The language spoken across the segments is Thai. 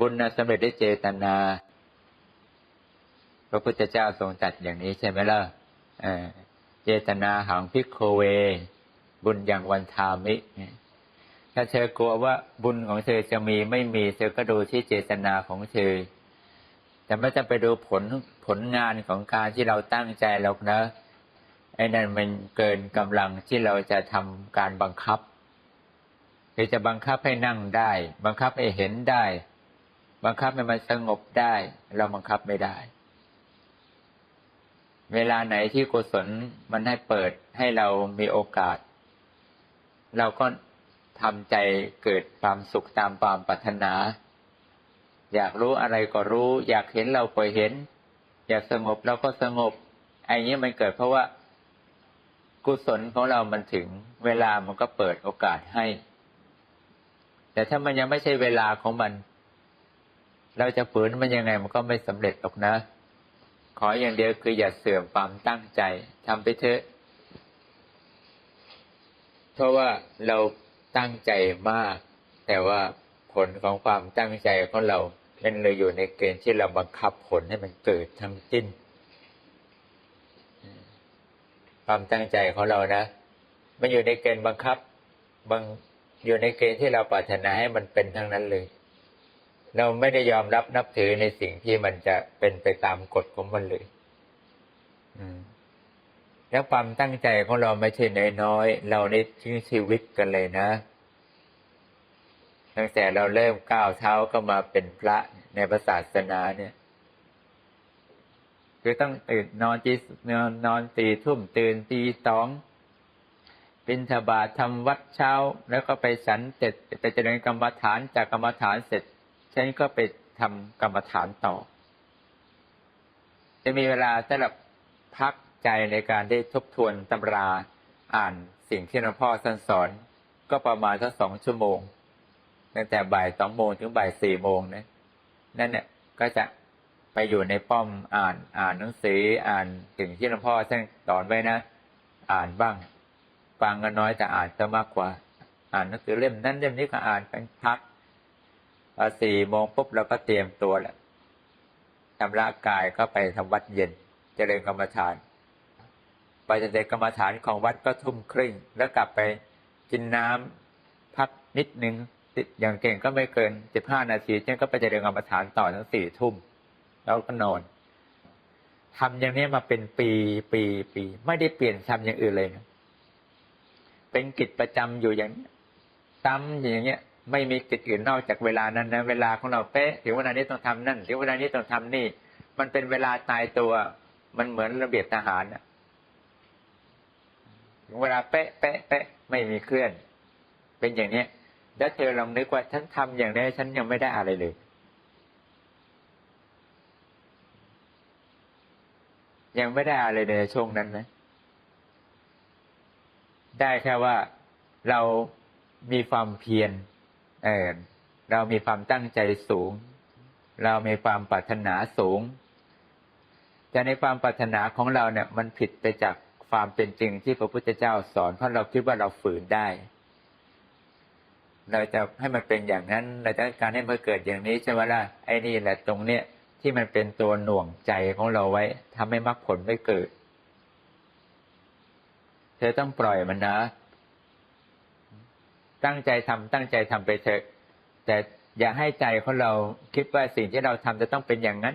บุญสำเร็จด้วยเจตนา พระพุทธเจ้าทรงตัดอย่างนี้ใช่ไหมล่ะเออเจตนาหังพิกโคเว บุญอย่างวันทามิถ้าเธอกลัวว่าบุญของเธอจะมีไม่มี เธอก็ดูที่เจตนาของเธอ แต่ไม่จะไปดูผลผลงานของการที่เราตั้งใจหรอกนะไอ้นั่นมันเกินกำลังที่เราจะทำการบังคับคือจะบังคับให้นั่งได้ บังคับให้เห็นได้ บังคับให้มันสงบได้ เราบังคับไม่ได้ เวลาไหนที่กุศลมันให้เปิดให้เรามีโอกาส เราก็ทำใจเกิดความสุขตามความปรารถนา อยากรู้อะไรก็รู้ อยากเห็นเราก็เห็น อยากสงบเราก็สงบไอ้นี้มันเกิดเพราะว่า กุศลของเรามันถึง เวลามันก็เปิดโอกาสให้ แต่ถ้ามันยังไม่ใช่เวลาของมัน เราจะฝืนมันยังไงมันก็ไม่สำเร็จหรอกนะ ขออย่างเดียวคืออย่าเสื่อมความตั้งใจทำไปเถอะ เพราะว่าเราตั้งใจมาก แต่ว่าผลของความตั้งใจของเรามันเลยอยู่ในเกณฑ์ที่เราบังคับผลให้มันเกิดทั้งสิ้น ความตั้งใจของเรานะ มันอยู่ในเกณฑ์บังคับบางอยู่ในเกณฑ์ที่เราปรารถนาให้มันเป็นทั้งนั้นเลย เราไม่ได้ยอมรับนับถือในสิ่งที่มันจะเป็นไปตามกฎของมันเลยอืมแล้วความตั้งใจของเราไม่ใช่น้อยๆ เราในทิ้งชีวิตกันเลยนะ ตั้งแต่เราเริ่มก้าวเท้าก็มาเป็นพระในพระศาสนาเนี่ย คือต้องตื่นนอนตีนอนนอนตีทุ่มตื่นตีสองบินทบาททำวัดเช้า แล้วก็ไปสันเสร็จไปเจริญกรรมฐานจากกรรมฐานเสร็จ ฉันก็ไปทำกรรมฐานต่อ จะมีเวลาสำหรับพักใจในการได้ทบทวนตำราอ่านสิ่งที่หลวงพ่อท่านสอนก็ประมาณสักสองชั่วโมง ตั้งแต่บ่ายสองโมงถึงบ่ายสี่โมงนะนั่นเนี่ยก็จะไปอยู่ในป้อมอ่านอ่านหนังสืออ่านสิ่งที่หลวงพ่อท่านสอนไว้นะ อ่านบ้าง ฟังกันน้อยแต่อ่านจะมากกว่า อ่านหนังสือเล่มนั้นเล่มนี้ก็อ่านไปพัก พอสี่โมงปุ๊บเราก็เตรียมตัวแหละทำร่างกายก็ไปทำวัดเย็นเจริญกรรมฐาน ไปเจริญกรรมฐานของวัดก็ทุ่มครึ่ง แล้วกลับไปกินน้ำพักนิดนึงอย่างเก่งก็ไม่เกินสิบห้านาทีเช่นก็ไปเจริญกรรมฐานต่อทั้งสี่ทุ่ม แล้วก็นอนทำอย่างนี้มาเป็นปีปีปี ไม่ได้เปลี่ยนทำอย่างอื่นเลยนะเป็นกิจประจำอยู่อย่างนี้ซ้ำอย่างเงี้ย ไม่มีกิจอื่นนอกจากเวลานั้นนะเวลาของเราเป๊ะถึงเวลานี้ต้องทำนั่นถึงเวลานี้ต้องทำนี่ มันเป็นเวลาตายตัว มันเหมือนระเบียบทหารนะถึงเวลาเป๊ะเป๊ะเป๊ะไม่มีเคลื่อน เป็นอย่างเนี้ยแล้วเธอลองนึกว่าฉันทำอย่างนี้ฉันยังไม่ได้อะไรเลยยังไม่ได้อะไรในช่วงนั้นนะ ได้แค่ว่าเรามีความเพียร เออเรามีความตั้งใจสูง เรามีความปรารถนาสูง แต่ในความปรารถนาของเราเนี่ย มันผิดไปจากความเป็นจริงที่พระพุทธเจ้าสอนเพราะเราคิดว่าเราฝืนได้ เราจะให้มันเป็นอย่างนั้นเราต้องการให้มันเกิดอย่างนี้ใช่ไหมล่ะไอ้นี่แหละตรงเนี้ยที่มันเป็นตัวหน่วงใจของเราไว้ทำให้มรรคผลไม่เกิด เธอต้องปล่อยมันนะ ตั้งใจทำตั้งใจทำไปเถอะ แต่อย่าให้ใจของเราคิดว่าสิ่งที่เราทำจะต้องเป็นอย่างนั้น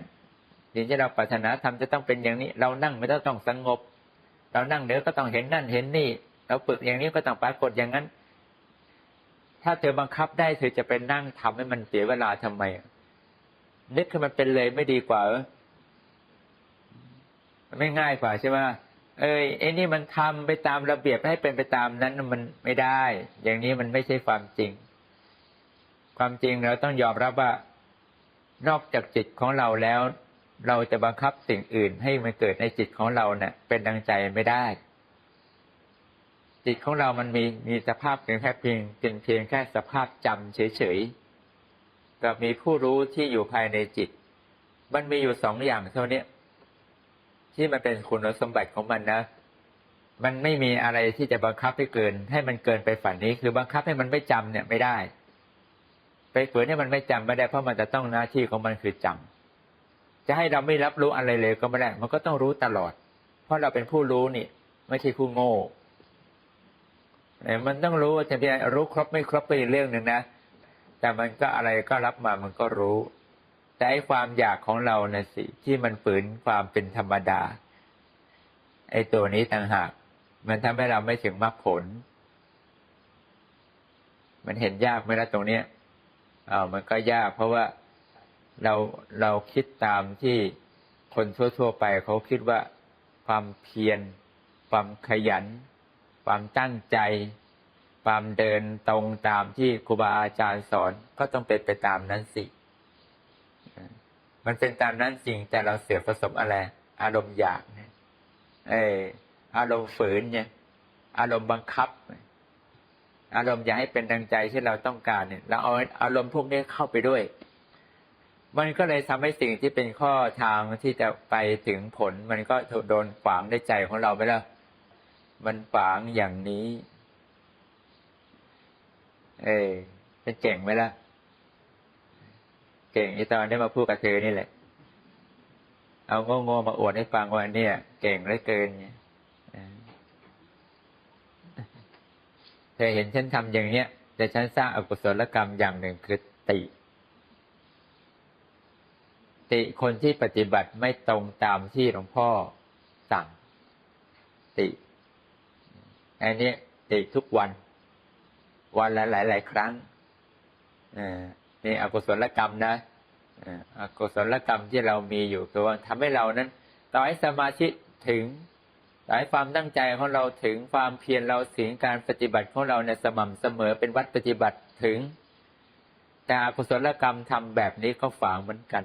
สิ่งที่เราปรารถนาทำจะต้องเป็นอย่างนี้ เรานั่งไม่ต้องต้องสงบ เรานั่งเดี๋ยวก็ต้องเห็นนั่นเห็นนี่ เราฝึกอย่างนี้ก็ต้องปรากฏอย่างนั้น ถ้าเธอบังคับได้เธอจะไปนั่งทำให้มันเสียเวลาทำไมนึกให้มันเป็นเลยไม่ดีกว่าไม่ง่ายกว่าใช่ไหม เอ้ยไอ้นี่มันทำไปตามระเบียบให้เป็นไปตามนั้นมันไม่ได้ อย่างนี้มันไม่ใช่ความจริง ความจริงเราต้องยอมรับว่า นอกจากจิตของเราแล้ว เราจะบังคับสิ่งอื่นให้มันเกิดในจิตของเราเนะ่ยเป็นดังใจไม่ได้ จิตของเรามันมีมีสภาพเพียงแค่เพียงเป็นเพียงแค่สภาพจำเฉยๆกับมีผู้รู้ที่อยู่ภายในจิต มันมีอยู่สองอย่างเท่านี้ ที่มันเป็นคุณสมบัติของมันนะ มันไม่มีอะไรที่จะบังคับให้เกิน ให้มันเกินไปฝันนี้ คือบังคับให้มันไม่จำเนี่ยไม่ได้ ไปฝืนให้มันไม่จำไม่ได้เพราะมันจะต้องหน้าที่ของมันคือจำจะให้เราไม่รับรู้อะไรเลยก็ไม่ได้ มันก็ต้องรู้ตลอด เพราะเราเป็นผู้รู้นี่ ไม่ใช่ผู้โง่แต่มันต้องรู้ว่าจะเป็นรู้ครบไม่ครบก็อีกเรื่องหนึ่งนะแต่มันก็อะไรก็รับมามันก็รู้ แต่ไอ้ความอยากของเรานะสิ ที่มันฝืนความเป็นธรรมดา ไอ้ตัวนี้ต่างหาก มันทำให้เราไม่ถึงมรรคผล มันเห็นยากไหมล่ะตรงเนี้ยเอ่ามันก็ยาก เพราะว่าเราเราคิดตามที่คนทั่ว ๆ ไปเขาคิดว่าความเพียร ความขยัน ความตั้งใจ ความเดินตรงตามที่ครูบาอาจารย์สอนก็ต้องเป็นไปตามนั้นสิ มันเป็นตามนั้นจริงแต่เราเสียผสมอะไร อารมณ์อยากเนี่ยเอออารมณ์ฝืนเนี่ย อารมณ์บังคับ อารมณ์อยากให้เป็นดังใจที่เราต้องการเนี่ย เราเอาอารมณ์พวกนี้เข้าไปด้วย มันก็เลยทำให้สิ่งที่เป็นข้อทางที่จะไปถึงผล มันก็โดนฝังในใจของเราไปแล้วมันฝังอย่างนี้ เออเป็นเก่งไหมล่ะ เก่งอีตอนได้มาพูดกับเธอนี่แหละ เอาโง่ๆมาอวดให้ฟังว่าเนี่ย เก่งเหลือเกินเนี่ยเธอเห็นฉันทำอย่างเนี้ยแต่ฉันสร้างอกุศลกรรมอย่างหนึ่งคือติ ติคนที่ปฏิบัติไม่ตรงตามที่หลวงพ่อสั่ง ติ อันนี้ติทุกวัน วันละหลายหลายครั้ง อ่า นี่อกุศลกรรมนะอกุศลกรรมที่เรามีอยู่คือว่าทำให้เรานั้น ต่อให้สมาธิถึงต่อให้ความตั้งใจของเราถึงความเพียรเราถึงการปฏิบัติของเราในสม่ำเสมอเป็นวัดปฏิบัติถึง แต่อกุศลกรรมทำแบบนี้ก็ฝังเหมือนกัน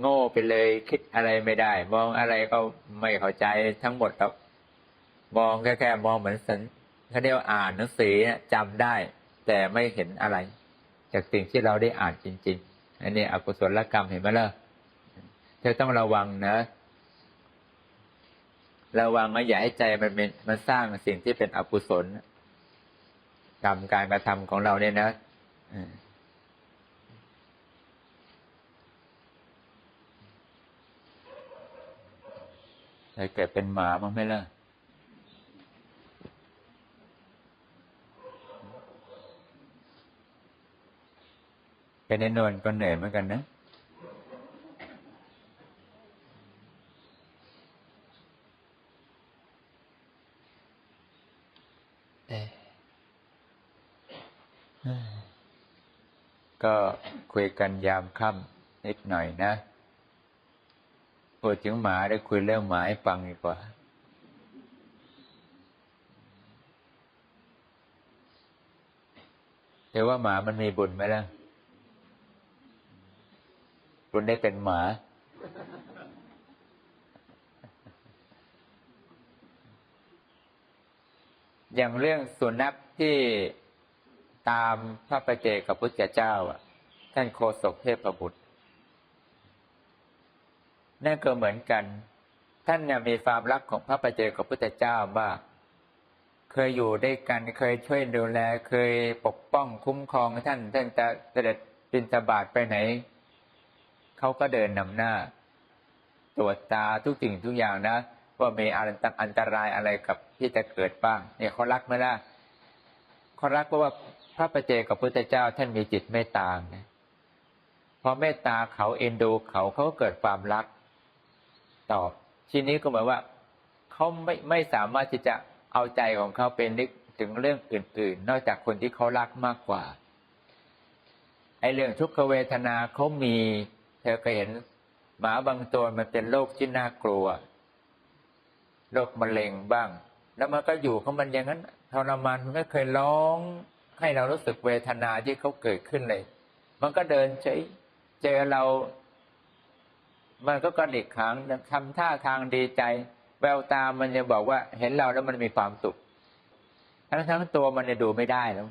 โง่ไปเลยคิดอะไรไม่ได้ มองอะไรก็ไม่เข้าใจทั้งหมดครับมองแค่แค่มองเหมือนสันเขาเรียกว่าอ่านหนังสือจำได้ แต่ไม่เห็นอะไร จากสิ่งที่เราได้อ่านจริง ๆ อันนี้อกุศลกรรมเห็นไหมล่ะเธอต้องระวังนะระวังนะอย่าให้ใจมันเป็นมันสร้างสิ่งที่เป็นอกุศลกรรมการกระทำของเราเนี่ยนะเคยเกิดเป็นหมามั้งไหมล่ะ เป็นในนวลก็เหนื่อยเหมือนกันนะก็คุยกันยามค่ำนิดหน่อยนะพูดถึงหมาได้คุยเรื่องหมาให้ฟังดีกว่า แต่ว่าหมามันมีบุญไหมล่ะ คุณได้เป็นหมา อย่างเรื่องสุนัขที่ตามพระประเจกับพุทธเจ้าอะ ท่านโคศกเทพบุตรนั่นก็เหมือนกัน ท่านเนี่ยมีความรักของพระประเจกับพุทธเจ้ามาเคยอยู่ด้วยกันเคยช่วยดูแล เคยปกป้องคุ้มครองท่านท่านจะเสด็จบินตบาทไปไหน เขาก็เดินนำหน้า ตรวจตาทุกสิ่งทุกอย่างนะ ว่ามีอะไรอันตรายอะไรกับที่จะเกิดบ้าง เนี่ยเขารักไหมล่ะเขารักเพราะว่าพระประเจกับพระเจ้าท่านมีจิตเมตตานะพอเมตตาเขาเอ็นดูเขาเขาก็เกิดความรักตอบทีนี้ก็หมายว่าเขาไม่ไม่สามารถที่จะเอาใจของเขาเป็นนึกถึงเรื่องอื่น ๆ นอกจากคนที่เขารักมากกว่าไอ้เรื่องทุกขเวทนาเขามี เธอเคยเห็น หมาบางตัวมันเป็นโรคที่น่ากลัวโรคมะเร็งบ้าง แล้วมันก็อยู่ของมันอย่างนั้นทรมานมันไม่เคยร้อง ให้เรารู้สึกเวทนาที่เขาเกิดขึ้นเลย มันก็เดินเฉยเจอเรา มันก็กระดิกขางทำท่าทางดีใจ แววตามันจะบอกว่า เห็นเราแล้วมันมีความสุขทั้งทั้งตัวมันจะดูไม่ได้แล้ว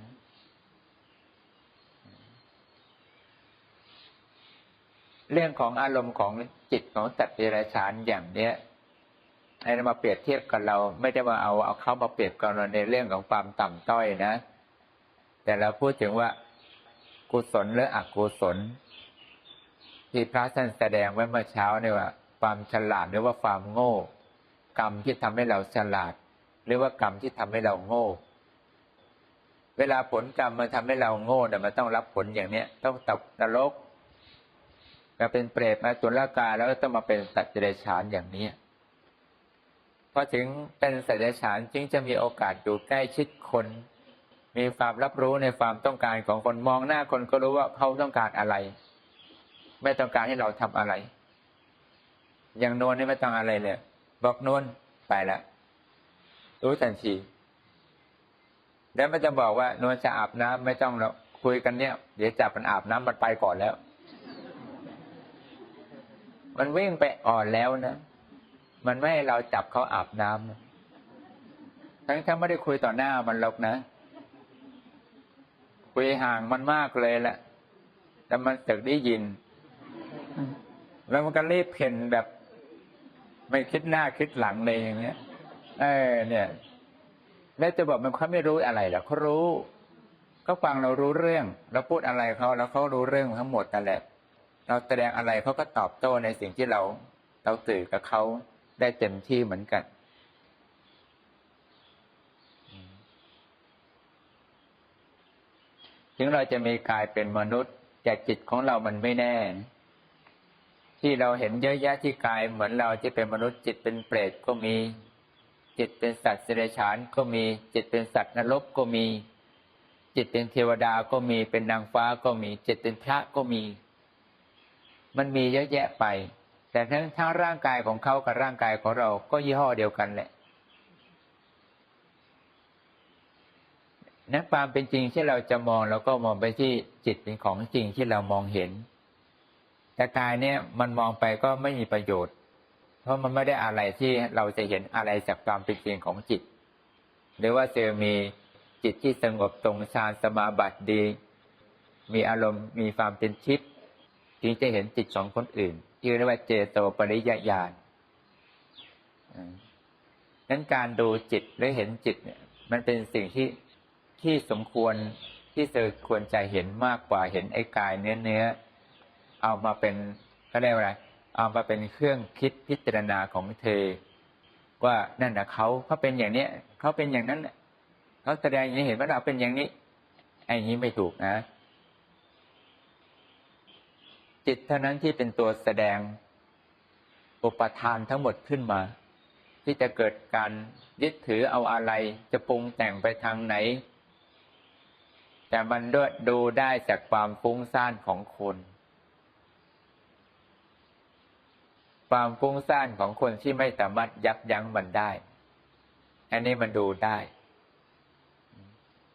เรื่องของอารมณ์ของจิตของสัตว์เดรัจฉานอย่างเนี้ยไอ้มาเปรียบเทียบกับเรา ไม่ได้มาเอาเอาเขามาเปรียบกับเราในเรื่องของความต่ำต้อยนะ แต่เราพูดถึงว่ากุศลหรืออกุศล ที่พระท่านแสดงไว้เมื่อเช้าเนี่ยว่า ความฉลาดหรือว่าความโง่ กรรมที่ทำให้เราฉลาด หรือว่ากรรมที่ทำให้เราโง่ เวลาผลกรรมมันทำให้เราโง่เนี่ยมันต้องรับผลอย่างเนี้ย ต้องตกนรก มาเป็นเปรตมาจุลกาแล้วต้องมาเป็นสัตว์เดรัจฉานอย่างนี้พอถึงเป็นสัตว์เดรัจฉานจึงจะมีโอกาสอยู่ใกล้ชิดคน มีความรับรู้ในความต้องการของคนมองหน้าคนก็รู้ว่าเขาต้องการอะไร ไม่ต้องการให้เราทำอะไร อย่างโนนนี่ไม่ต้องอะไรเลยบอกโนนไปแล้วรู้ทันทีแล้วมันจะบอกว่าโนนจะอาบน้ำไม่ต้องแล้วคุยกันเนี่ย เดี๋ยวจับมันอาบน้ำมันไปก่อนแล้ว มันวิ่งไปอ่อนแล้วนะ มันไม่ให้เราจับเขาอาบน้ำทั้งที่ไม่ได้คุยต่อหน้ามันหรอกนะ คุยห่างมันมากเลยแหละ แต่มันตึกได้ยิน แล้วมันก็รีบเพ่นแบบ ไม่คิดหน้าคิดหลังเลยอย่างเงี้ย เออ เนี่ย แล้วจะบอกมันเขาไม่รู้อะไรหรอกเขารู้ก็ฟังเรารู้เรื่อง เราพูดอะไรเขาแล้วเขารู้เรื่องทั้งหมดนั่นแหละ เราแสดงอะไรเขาก็ตอบโต้ในสิ่งที่เราเราสื่อกับเขาได้เต็มที่เหมือนกัน ถึงเราจะมีกายเป็นมนุษย์ แต่จิตของเรามันไม่แน่ ที่เราเห็นเยอะแยะที่กายเหมือนเราที่เป็นมนุษย์จิตเป็นเปรตก็มี จิตเป็นสัตว์เสดฉานก็มี จิตเป็นสัตว์นรกก็มี จิตเป็นเทวดาก็มีเป็นนางฟ้าก็มี จิตเป็นพระก็มี มันมีเยอะแยะไป แต่ทั้งทั้งร่างกายของเขากับร่างกายของเราก็ยี่ห้อเดียวกันแหละนั้นความเป็นจริงที่เราจะมองเราก็มองไปที่จิตเป็นของจริงที่เรามองเห็น แต่กายเนี่ยมันมองไปก็ไม่มีประโยชน์ เพราะมันไม่ได้อะไรที่เราจะเห็นอะไรจากความเป็นจริงของจิต หรือว่าเจอมีจิตที่สงบตรงฌานสมาบัติดี มีอารมณ์มีความเป็นชิป จึงจะเห็นจิตของคนอื่นที่เรียกว่าเจโตปริยญาณนั้นการดูจิตหรือเห็นจิตเนี่ย มันเป็นสิ่งที่ที่สมควรที่เธอควรจะเห็นมากกว่าเห็นไอ้กายเนื้อเนื้อเอามาเป็นก็เรียกว่าอะไรเอามาเป็นเครื่องคิดพิจารณาของเธอ ว่านั่นนะเขาเขาเป็นอย่างเนี้ยเขาเป็นอย่างนั้นเขาแสดงอย่างนี้เห็นว่าเราเป็นอย่างนี้ไอ้นี้ไม่ถูกนะ จิตเท่านั้นที่เป็นตัวแสดงอุปทานทั้งหมดขึ้นมา ที่จะเกิดการยึดถือเอาอะไรจะปรุงแต่งไปทางไหน แต่มันด้วยดูได้จากความฟุ้งซ่านของคน ความฟุ้งซ่านของคนที่ไม่สามารถยับยั้งมันได้ อันนี้มันดูได้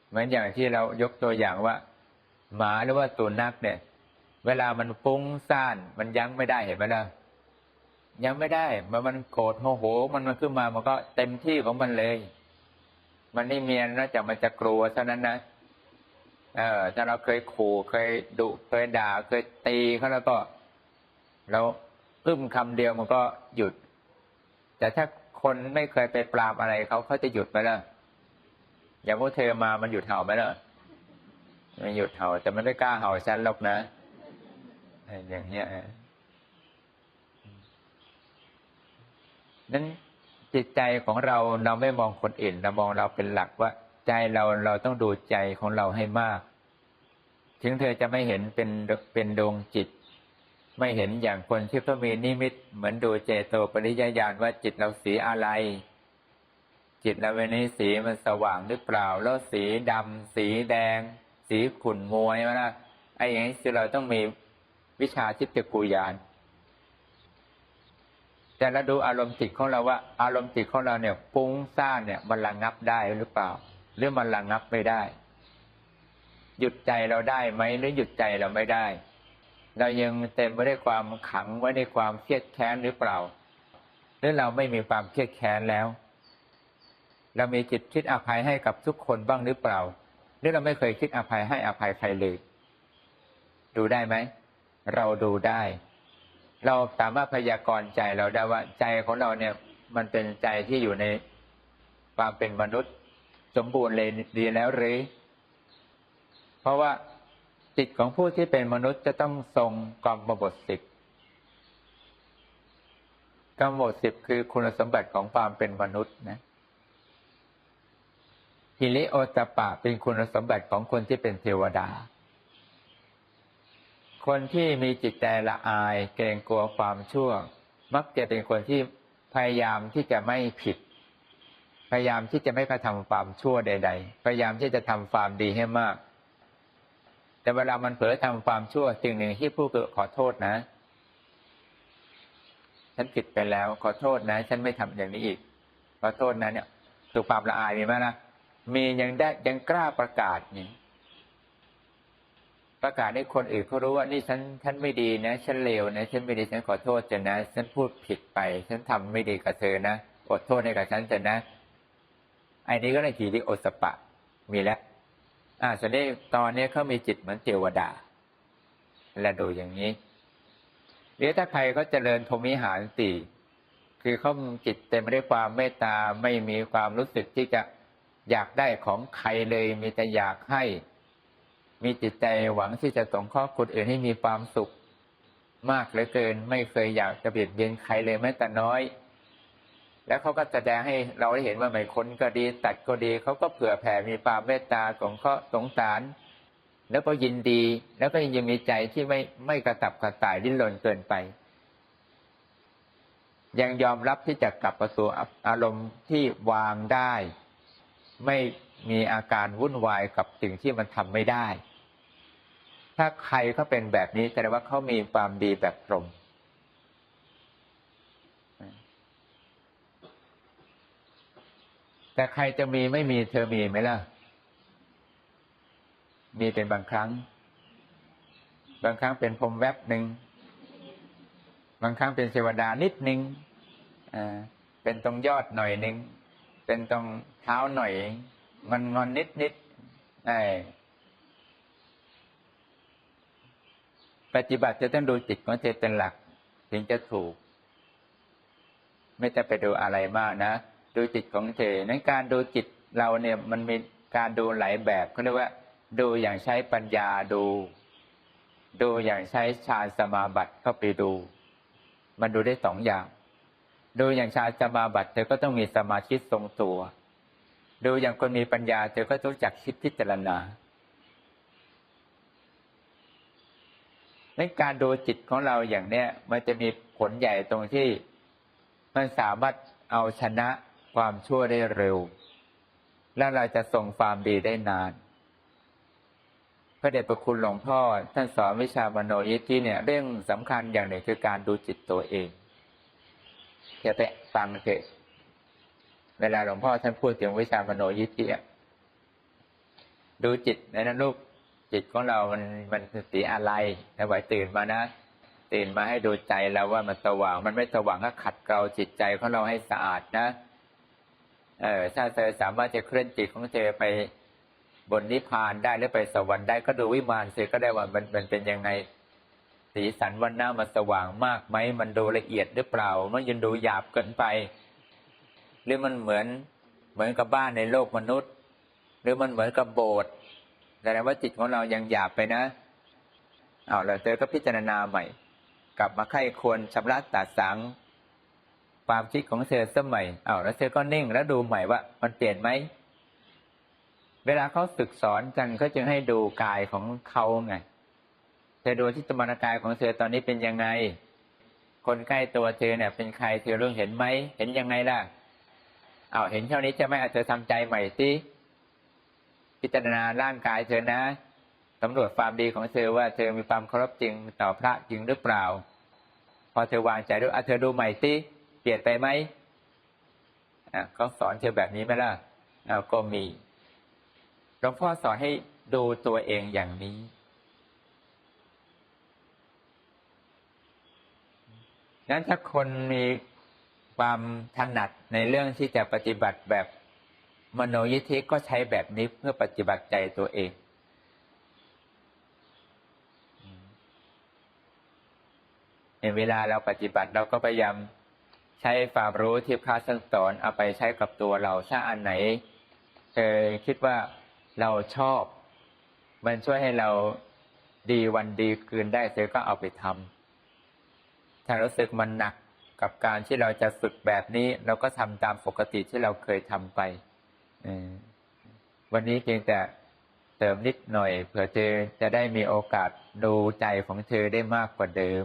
เหมือนอย่างที่เรายกตัวอย่างว่า หมาหรือว่าตัวนักเนี่ย เวลามันฟุ้งซ่าน มันยั้งไม่ได้เห็นไหมล่ะยังไม่ได้มันมันโกรธโมโห มันมันขึ้นมามันก็เต็มที่ของมันเลย มันไม่เมียนนอกจากมันจะกลัวเท่านั้นนะเออถ้าเราเคยขู่เคยดุเคยด่าเคยตีเขาแล้วก็เราอึ้มคำเดียวมันก็หยุด แต่ถ้าคนไม่เคยไปปราบอะไรเขาเขาจะหยุดไปแล้วอย่างพวกเธอมามันหยุดเห่าไหมล่ะมันหยุดเห่าแต่มันไม่กล้าเห่าฉันหรอกนะ อย่างเงี้ยนั้นจิตใจของเราเราไม่มองคนอื่นเรามองเราเป็นหลักว่า ใจเราเราต้องดูใจของเราให้มาก ถึงเธอจะไม่เห็นเป็นเป็นดวงจิต ไม่เห็นอย่างคนที่เขามีนิมิต เหมือนดูเจโตปริยญาณว่าจิตเราสีอะไร จิตเราวันนี้สีมันสว่างหรือเปล่า แล้วสีดำสีแดง สีขุ่นมวยนะไอ้อย่างนี้คือเราต้องมี วิชาทิฏฐิกุญาณแต่เราดูอารมณ์จิตของเราว่า อารมณ์จิตของเราเนี่ยฟุ้งซ่านเนี่ยมันระงับได้หรือเปล่า หรือมันระงับไม่ได้ หยุดใจเราได้ไหมหรือหยุดใจเราไม่ได้ เรายังเต็มไปด้วยความขังไว้ในความเครียดแค้นหรือเปล่า หรือเราไม่มีความเครียดแค้นแล้ว เรามีจิตคิดอภัยให้กับทุกคนบ้างหรือเปล่า หรือเราไม่เคยคิดอภัยให้อภัยใครเลย ดูได้ไหม เราดูได้ เราสามารถพยากรณ์ใจเราได้ว่าใจของเราเนี่ย มันเป็นใจที่อยู่ในความเป็นมนุษย์ สมบูรณ์เลยดีแล้วหรือ เพราะว่าจิตของผู้ที่เป็นมนุษย์จะต้องทรงกรรมบทสิบกรรมบทสิบคือคุณสมบัติของความเป็นมนุษย์นะฮิริโอตปะเป็นคุณสมบัติของคนที่เป็นเทวดา คนที่มีจิตใจละอาย เกรงกลัวความชั่ว มักจะเป็นคนที่พยายามที่จะไม่ผิด พยายามที่จะไม่กระทำความชั่วใด ๆ พยายามที่จะทำความดีให้มาก แต่เวลามันเผลอทำความชั่วสิ่งหนึ่งที่ผู้เกิดขอโทษนะ ฉันผิดไปแล้วขอโทษนะ ฉันไม่ทำอย่างนี้อีก ขอโทษนะเนี่ยถูกความละอายมีไหมนะมียังได้ยังกล้าประกาศนี่ ประกาศให้คนอื่นเขารู้ว่านี่ฉันฉันไม่ดีนะ ฉันเลวนะ ฉันไม่ดีฉันขอโทษจะนะ ฉันพูดผิดไป ฉันทำไม่ดีกับเธอนะอดโทษให้กับฉันจะนะไอ้นี้ก็เลยทีที่โอสปะ มีแล้วอ่าส่วนนี้ตอนนี้เขามีจิตเหมือนเทวดา และดูอย่างนี้หรือถ้าใครเขาเจริญพรมิหารสี่คือเขาจิตเต็มไปด้วยความเมตตาไม่มีความรู้สึกที่จะอยากได้ของใครเลยมีแต่อยากให้ มีจิตใจหวังที่จะสงเคราะห์คนอื่นให้มีความสุข มากเหลือเกิน ไม่เคยอยากจะเบียดเบียนใครเลยแม้แต่น้อย แล้วเขาก็แสดงให้เราได้เห็นว่าไม่คนก็ดีตัดก็ดีเขาก็เผื่อแผ่มีความเมตตาสงเคราะห์สงสาร แล้วก็ยินดี แล้วก็ยังมีใจที่ไม่ไม่กระตับกระต่ายดิ้นรนเกินไป ยังยอมรับที่จะกลับประตูอารมณ์ที่วางได้ ไม่มีอาการวุ่นวายกับสิ่งที่มันทำไม่ได้ ถ้าใครเขาเป็นแบบนี้แสดงว่าเขามีความดีแบบตรงแต่ใครจะมีไม่มีเธอมีไหมล่ะ มีเป็นบางครั้ง บางครั้งเป็นพรมแวบหนึ่ง บางครั้งเป็นเทวดานิดหนึ่งอ่าเป็นตรงยอดหน่อยหนึ่ง เป็นตรงเท้าหน่อยมันงอนนิดนิดไอ้ ปฏิบัติจะต้องดูจิตของเธอเป็นหลัก ถึงจะถูก ไม่จะไปดูอะไรมากนะ ดูจิตของเธอนั้นการดูจิตเราเนี่ยมันมีการดูหลายแบบเขาเรียกว่า ดูอย่างใช้ปัญญาดู ดูอย่างใช้ฌานสมาบัติเข้าไปดู มันดูได้สองอย่าง ดูอย่างฌานสมาบัติเธอก็ต้องมีสมาธิทรงตัว ดูอย่างคนมีปัญญาเธอก็ต้องจักคิดพิจารณา ในการดูจิตของเราอย่างเนี้ยมันจะมีผลใหญ่ตรงที่ มันสามารถเอาชนะความชั่วได้เร็ว และเราจะส่งความดีได้นาน พระเดชพระคุณหลวงพ่อ ท่านสอนวิชามโนยิทธิเนี่ยเรื่องสำคัญอย่างหนึ่งคือการดูจิตตัวเองอย่าไปฟังเถอะเวลาหลวงพ่อท่านพูดถึงวิชามโนยิทธิดูจิตในนั้นลูก จิตของเรามันมันสีอะไรนะไหวตื่นมานะ ตื่นมาให้ดูใจเราว่ามันสว่าง มันไม่สว่างก็ขัดเกลาจิตใจของเราให้สะอาดนะ เออถ้าเธอสามารถจะเคลื่อนจิตของเธอไปบนนิพพานได้หรือไปสวรรค์ได้ก็ดูวิมานเสียก็ได้ว่ามันมันเป็นยังไงสีสันวันหน้ามันสว่างมากไหมมันดูละเอียดหรือเปล่า มันยังดูหยาบเกินไป หรือมันเหมือนเหมือนกับบ้านในโลกมนุษย์ หรือมันเหมือนกับโบสถ์ แสดงว่าจิตของเรายังหยาบไปนะเอาแล้วเธอก็พิจารณาใหม่ กลับมาไข้ควรชำระตัดสังความคิดของเธอสมัยเอาแล้วเธอก็นิ่งแล้วดูใหม่ว่า มันเปลี่ยนไหมเวลาเขาศึกสอนกันเขาจึงให้ดูกายของเขาไง เธอดูที่ตมนกายของเธอตอนนี้เป็นยังไง คนใกล้ตัวเธอเนี่ย เป็นใครเธอรู้เห็นไหม เห็นยังไงล่ะ เอาเห็นเท่านี้จะไม่อาจจะทำใจใหม่สิ พิจารณาร่างกายเธอนะสำรวจความดีของเธอว่าเธอมีความเคารพจริงต่อพระจริงหรือเปล่า พอเธอวางใจด้วยอะเธอดูใหม่สิเปลี่ยนไปไหมอะเขาสอนเธอแบบนี้ไหมล่ะเอาก็มีหลวงพ่อสอนให้ดูตัวเองอย่างนี้งั้นถ้าคนมีความถนัดในเรื่องที่จะปฏิบัติแบบ มโนยิทธิก็ใช้แบบนี้เพื่อปฏิบัติใจตัวเอง ในเวลาเราปฏิบัติเราก็พยายามใช้ความรู้ที่พระท่านสอนเอาไปใช้กับตัวเราถ้าอันไหนเธอคิดว่าเราชอบ มันช่วยให้เราดีวันดีคืนได้เธอก็เอาไปทำถ้ารู้สึกมันหนักกับการที่เราจะฝึกแบบนี้ เราก็ทำตามปกติที่เราเคยทำไป วันนี้เพียงแต่เติมนิดหน่อยเผื่อเธอจะได้มีโอกาสดูใจของเธอได้มากกว่าเดิม